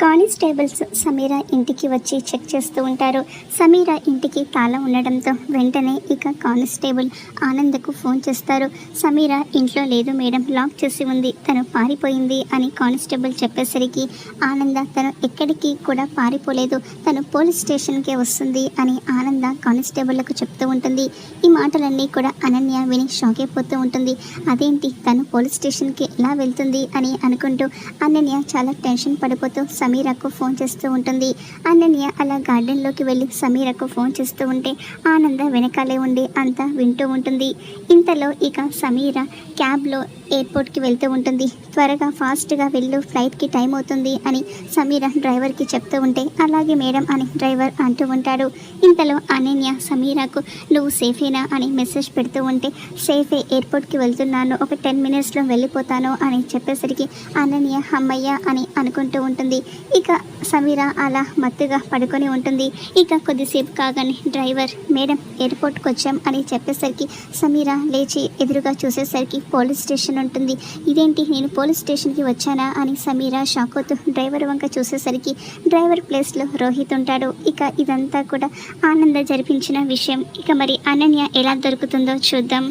Constables Sameera ఇంటికి వచ్చి check చేస్తూ ఉంటారు. సమీర ఇంటికి తాళం ఉండడంతో వెంటనే ఇక కానిస్టేబుల్ ఆనందకు ఫోన్ చేస్తారు. సమీర ఇంట్లో లేదు మేడం లాక్ చేసి ఉంది. తను పారిపోయింది అని కానిస్టేబుల్ చెప్పేసరికి ఆనంద తను ఎక్కడికి కూడా పారిపోలేదు. తను పోలీస్ స్టేషన్కే వస్తుంది అని ఆనంద కానిస్టేబుల్లకు చెప్తూ ఉంటుంది. ఈ మాటలన్నీ కూడా అనన్య విని షాక్ అయిపోతూ ఉంటుంది. అదేంటి? తను పోలీస్ స్టేషన్కి ఎలా వెళ్తుంది? అని అనుకుంటూ అనన్య చాలా టెన్షన్ పడిపోతూ సమీరకు ఫోన్ చేస్తూ ఉంటుంది. అనన్య అలా గార్డెన్లోకి వెళ్ళి సమీరకు ఫోన్ చేస్తూ ఉంటే ఆనంద వెనకాలే ఉండి అంతా వింటూ ఉంటుంది. ఇంతలో ఇక సమీర క్యాబ్లో ఎయిర్పోర్ట్కి వెళ్తూ ఉంటుంది. త్వరగా ఫాస్ట్గా వెళ్ళు ఫ్లైట్కి టైం అవుతుంది అని సమీర డ్రైవర్కి చెప్తూ ఉంటే అలాగే మేడం అని డ్రైవర్ అంటూ ఉంటాడు. ఇంతలో అనన్య సమీరాకు నువ్వు సేఫేనా? అని మెసేజ్ పెడుతూ ఉంటే సేఫే ఎయిర్పోర్ట్కి వెళ్తున్నాను. ఒక టెన్ మినిట్స్లో వెళ్ళిపోతాను అని చెప్పేసరికి అనన్య అమ్మయ్య అని అనుకుంటూ ఉంటుంది. ఇక సమీర అలా మత్తుగా పడుకొని ఉంటుంది. ఇక కొద్దిసేపు కాగానే డ్రైవర్ మేడం ఎయిర్పోర్ట్కి వచ్చాం అని చెప్పేసరికి సమీర లేచి ఎదురుగా చూసేసరికి పోలీస్ స్టేషన్ ఉంటుంది. ఇదేంటి? నేను పోలీస్ స్టేషన్కి వచ్చానా? అని సమీర షాక్ అవుతూ డ్రైవర్ వంక చూసేసరికి డ్రైవర్ ప్లేస్లో రోహిత్ ఉంటాడు. ఇక ఇదంతా కూడా ఆనంద జరిపించిన విషయం. ఇక మరి అనన్య ఎలా దొరుకుతుందో చూద్దాం.